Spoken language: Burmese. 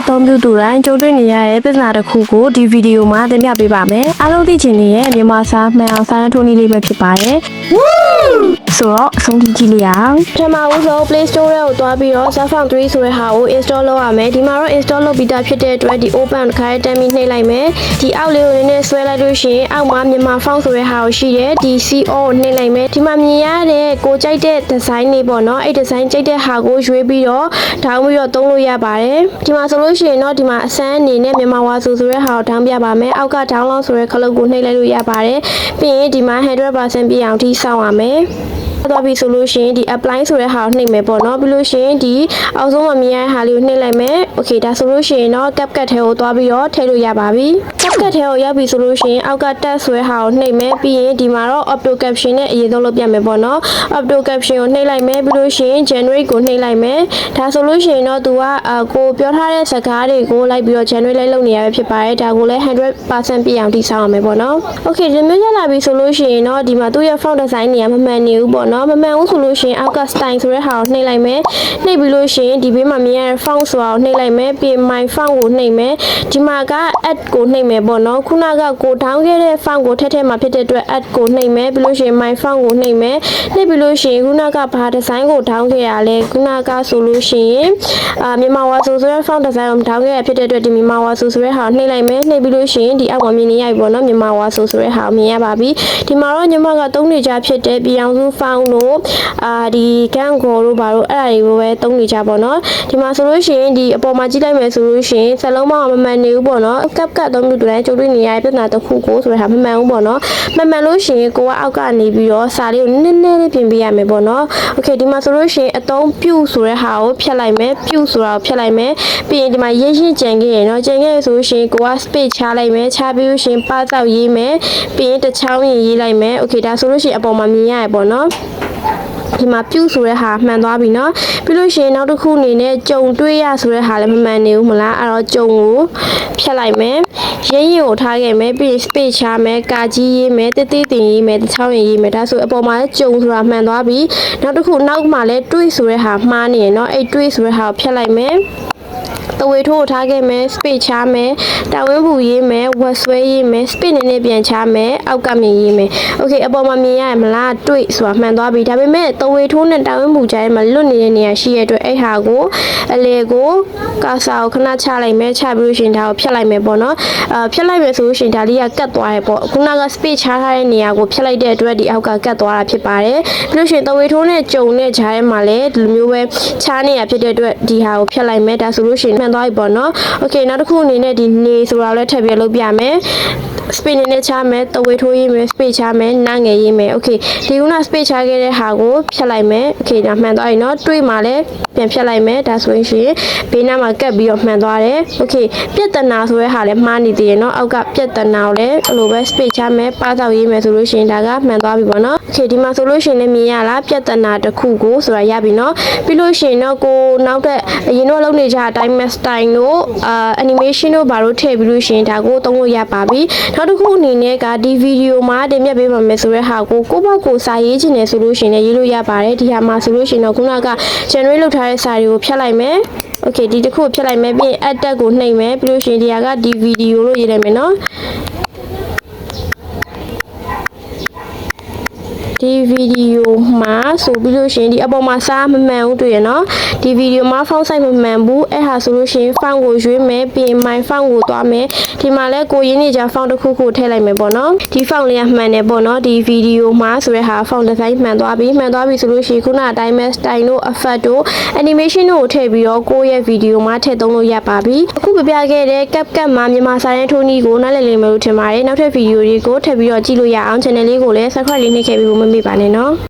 အသုံးပြုသူတိုင်းကြုံတွေ့နေရတဲ့ပြဿနာတစ်ခုကိုဒီဗီဒီယိုမှာသင်ပြပေးပါမယ်အားလုံးသိချင်နေတဲ့မြန်မာစာမှန်အောင်စာရန်ထိုးနည်းလေးပဲဖြစ်ပါတယ် ဆိုတော့အဆုံးထိကြည့်လို့ရအောင်ပထမဦးဆုံး Play Store ထဲကိုသွားပြီးတော့ Safari 3ဆိုတဲ့ဟာကို install လုပ်ရမယ်ဒီမှာတော့ install လုပ်ပြီးသားဖြစ်တဲ့အတွက်ဒီ open တစ်ခါတည်းတက်ပြီးနှိပ်လိုက်မယ်ဒီအောက်လေးကိုနည်းနည်းဆွဲလိုက်လို့ရှိရင်အောက်မှာမြန်မာ font ဆိုတဲ့ဟာကိုရှိတယ်ဒီ CO ကိုနှိပ်လိုက်မယ်ဒီမှာမြင်ရတဲ့ကိုကြိုက်တဲ့ design တွေပေါ့နော်အဲ့ design ကြိုက်တဲ့ဟာကိုရွေးပြီးတော့ထောင်းပြီးတော့သုံးလို့ရပါတယ်ဒီမှာဆိုလို့ရှိရင်တော့ဒီမှာအစမ်းအနေနဲ့မြန်မာဝါဆိုဆိုတဲ့ဟာကိုထောင်းပြပါမယ်အောက်က download ဆိုတဲ့ခလုတ်ကိုနှိပ်လိုက်လို့ရပါတယ်ပြီးရင်ဒီမှာ100%ပြည့်အောင်ထိစောင့်ရမယ် တော့ပြီဆိုလို့ရှိရင်ဒီ apply ဆိုတဲ့ဟာကိုနှိပ်မယ်ပေါ့နော်ပြီးလို့ရှိရင်ဒီအောက်ဆုံးမှာမြင်ရတဲ့ဟာလေးကိုနှိပ်လိုက်မယ် okay ဒါဆိုလို့ရှိရင်တော့ CapCut ထဲကိုသွားပြီးတော့ထည့်လို့ရပါပြီ CapCut ထဲကိုရောက်ပြီဆိုလို့ရှိရင်အောက်က tab ဆိုတဲ့ဟာကိုနှိပ်မယ်ပြီးရင်ဒီမှာတော့ auto caption နဲ့အရင်ဆုံးလုပ်ပြမယ်ပေါ့နော် auto caption ကိုနှိပ်လိုက်မယ်ပြီးလို့ရှိရင် generate ကိုနှိပ်လိုက်မယ်ဒါဆိုလို့ရှိရင်တော့သူကအကိုပြောထားတဲ့စကားတွေကိုလိုက်ပြီးတော့ generate လိုက်လုပ်နေရပဲဖြစ်ပါတယ်ဒါကိုလည်း100%ပြည့်အောင်တိစောက်ရမယ်ပေါ့နော် okay ဒီမျိုးရလာပြီဆိုလို့ရှိရင်တော့ဒီမှာသူ့ရဲ့ font design တွေကမမှန်နေဘူးပေါ့နော်မမှန်ဘူးဆိုလို့ရှိရင်အောက်က style ဆိုတဲ့ဟာကိုနှိပ်လိုက်မယ်နှိပ်ပြီးလို့ရှိရင်ဒီဘေးမှာမြင်ရတဲ့ font ဆိုတာကိုနှိပ်လိုက်မယ်ပြီးရင် my font ကိုနှိပ်မယ်ဒီမှာက add ကိုနှိပ်မယ်ပေါ့နော်ခုနကကိုထောင်းခဲ့တဲ့ font ကိုထည့်ထည့်မှာဖြစ်တဲ့အတွက် add ကိုနှိပ်မယ်ပြီးလို့ရှိရင် my font ကိုနှိပ်မယ်နှိပ်ပြီးလို့ရှိရင်ခုနကဘာ design ကိုထောင်းခဲ့ရလဲခုနကဆိုလို့ရှိရင်အာမြန်မာဝါဆိုဆိုတဲ့ font design ကိုထောင်းခဲ့ရဖြစ်တဲ့အတွက်ဒီမြန်မာဝါဆိုဆိုတဲ့ဟာကိုနှိပ်လိုက်မယ်နှိပ်ပြီးလို့ရှိရင်ဒီအောက်မှာမြင်နေရပြီပေါ့နော်မြန်မာဝါဆိုဆိုတဲ့ဟာကိုမြင်ရပါပြီဒီမှာတော့ညီမကသုံးနေကြဖြစ်တဲ့ပြည်အောင်စု font တို့အာဒီကန်ကိုတို့ဘာတို့အဲ့ဒါတွေကိုပဲသုံးနေကြပေါ့နော်ဒီမှာဆိုလို့ရှိရင်ဒီအပေါ်မှာကြည့်လိုက်မယ်ဆိုလို့ရှိရင်စလုံးမမမှန်နေဘူးပေါ့နော်ကပ်ကပ်သုံးလို့တူတိုင်းကြိုးတွေ့နေရတဲ့ပြဿနာတစ်ခုကိုဆိုတဲ့ဟာမမှန်ဘူးပေါ့နော်မမှန်လို့ရှိရင်ကိုကအောက်ကနေပြီးတော့စာလေးကိုနည်းနည်းလေးပြင်ပေးရမယ်ပေါ့နော်โอเคဒီမှာဆိုလို့ရှိရင်အသုံးပြုဆိုတဲ့ဟာကိုဖြတ်လိုက်မယ်ပြုဆိုတာကိုဖြတ်လိုက်မယ်ပြီးရင်ဒီမှာရေးရှင်းကြံခဲ့ရနော်ကြံခဲ့ရဆိုလို့ရှိရင်ကိုက space ချလိုက်မယ်ချပြီးလို့ရှိရင်ပါတောက်ရေးမယ်ပြီးရင်တစ်ချောင်းရင်ရေးလိုက်မယ်โอเคဒါဆိုလို့ရှိရင်အပေါ်မှာမြင်ရရပေါ့နော် ဒီမှာပြုတ်ဆိုတဲ့ဟာမှန်သွားပြီเนาะပြီးလို့ရှိရင်နောက်တစ်ခုအနေနဲ့ကြုံတွေးရဆိုတဲ့ဟာလည်းမမှန်နေဘူးမလားအဲ့တော့ကြုံကိုဖြတ်လိုက်မယ်ရင်းရင်ကိုထားခဲ့မယ်ပြီးရင် space ချမယ်ကာကြီးရေးမယ်တေးသေးတင်ရေးမယ်တစ်ချောင်းရင်ရေးမယ်ဒါဆိုအပေါ်မှာလည်းကြုံဆိုတာမှန်သွားပြီနောက်တစ်ခုနောက်မှာလည်းတွေးဆိုတဲ့ဟာမှားနေရယ်เนาะအဲ့တွေးဆိုတဲ့ဟာကိုဖြတ်လိုက်မယ် တဝေထိုးထားခဲ့မယ် space ချမယ်တာဝင်းဘူးရေးမယ်ဝက်ဆွဲရေးမယ် space နည်းနည်းပြန်ချမယ်အောက်ကမြင်ရေးမယ် okay အပေါ်မှာမြင်ရရမလားတွေ့ဆိုတာမှန်သွားပြီဒါပေမဲ့တဝေထိုးနဲ့တာဝင်းဘူးကြားထဲမှာလွတ်နေတဲ့နေရာရှိရတဲ့အတွက်အဲ့ဟာကိုအလေကိုကာစာကိုခဏချလိုက်မယ်ချပြီးလို့ရှိရင်ဒါကိုဖြတ်လိုက်မယ်ပေါ့နော်အာဖြတ်လိုက်မယ်ဆိုလို့ရှိရင်ဒါလေးကကတ်သွားရပေါ့ခုနက space ချထားတဲ့နေရာကိုဖြတ်လိုက်တဲ့အတွက်ဒီအောက်ကကတ်သွားတာဖြစ်ပါတယ်ပြီးလို့ရှိရင်တဝေထိုးနဲ့ကြုံနဲ့ကြားထဲမှာလည်းဒီလိုမျိုးပဲချားနေရဖြစ်တဲ့အတွက်ဒီဟာကိုဖြတ်လိုက်မယ်ဒါဆိုလို့ရှိရင်မှန်သွားပြီပေါ့နော် okay နောက်တစ်ခုအနေနဲ့ဒီနေဆိုတာလည်းထပ်ပြီးလုပ်ပြမယ် space နည်းနည်းချမယ်တဝေထိုးရေးမယ် space ချမယ်နားငယ်ရေးမယ် okay ဒီခုန space ချခဲ့တဲ့ဟာကိုဖြတ်လိုက်မယ် okay ဒါမှန်သွားပြီเนาะတွေးမှလည်းပြန်ဖြတ်လိုက်မယ်ဒါဆိုရင်ရှိရင်ဘေးနားမှာကပ်ပြီးတော့မှန်သွားတယ် okay ပြက်တနာဆိုတဲ့ဟာလည်းမှားနေသေးတယ်เนาะအောက်ကပြက်တနာကိုလည်းအဲ့လိုပဲ space ချမယ်ပါတော့ရေးမယ်ဆိုလို့ရှိရင်ဒါကမှန်သွားပြီပေါ့เนาะ okay ဒီမှာဆိုလို့ရှိရင်လည်းမြင်ရလားပြက်တနာတစ်ခုကိုဆိုတာရပြီเนาะပြီးလို့ရှိရင်တော့ကိုနောက်တဲ့အရင်တော့လုပ်နေကြအတိုင်း master style တို့အာ animation တို့ဘာလို့ထည့်ပြီးလို့ရှိရင်ဒါကိုသုံးလို့ရပါပြီနောက်တစ်ခုအနေနဲ့ကဒီဗီဒီယိုမှာတင်ပြပေးပါမယ်ဆိုတဲ့ဟာကိုကိုယ့်ဘက်ကိုစာရေးချင်တယ်ဆိုလို့ရှိရင်လည်းရေးလို့ရပါတယ်ဒီဟာမှာဆိုလို့ရှိရင်တော့ခုနက generate လုပ်ထားတဲ့စာတွေကိုဖြတ်လိုက်မယ် okay ဒီတစ်ခုကိုဖြတ်လိုက်မယ်ပြီးရင် add tag ကိုနှိပ်မယ်ပြီးလို့ရှိရင်ဒီဟာကဒီဗီဒီယိုလို့ရေးလိုက်မယ်နော် ဒီဗီဒီယိုမှာဆိုပြီးလို့ရှိရင်ဒီအပေါ်မှာစားမမှန်ဘူးတွေ့ရနော်ဒီဗီဒီယိုမှာဖုန်းဆိုင်မမှန်ဘူးအဲ့ဟာဆိုလို့ရှိရင်ဖုန်းကိုရွေးမယ်ပြီးရင် my ဖုန်းကိုသွားမယ်ဒီမှာလဲကိုရင်းနေကြဖုန်းတစ်ခုခုထည့်လိုက်မယ်ပေါ့နော်ဒီဖုန်းလေးကမှန်တယ်ပေါ့နော်ဒီဗီဒီယိုမှာဆိုတဲ့ဟာဖုန်းဒီဇိုင်းမှန်သွားပြီမှန်သွားပြီဆိုလို့ရှိရင်ခုနအတိုင်းပဲ style တို့ effect တို့ animation တို့ကိုထည့်ပြီးတော့ကိုယ့်ရဲ့ဗီဒီယိုမှာထည့်သုံးလို့ရပါပြီအခုပြပြခဲ့တဲ့ CapCut မှာမြန်မာစာရင်းထိုးနည်းကိုနားလည်လိမ့်မယ်လို့ထင်ပါတယ်နောက်ထပ်ဗီဒီယိုတွေကိုထည့်ပြီးတော့ကြည့်လို့ရအောင် channel လေးကိုလည်း subscribe လေးနှိပ်ခဲ့ပြီးဖို့မမေ့ပါနဲ့နော်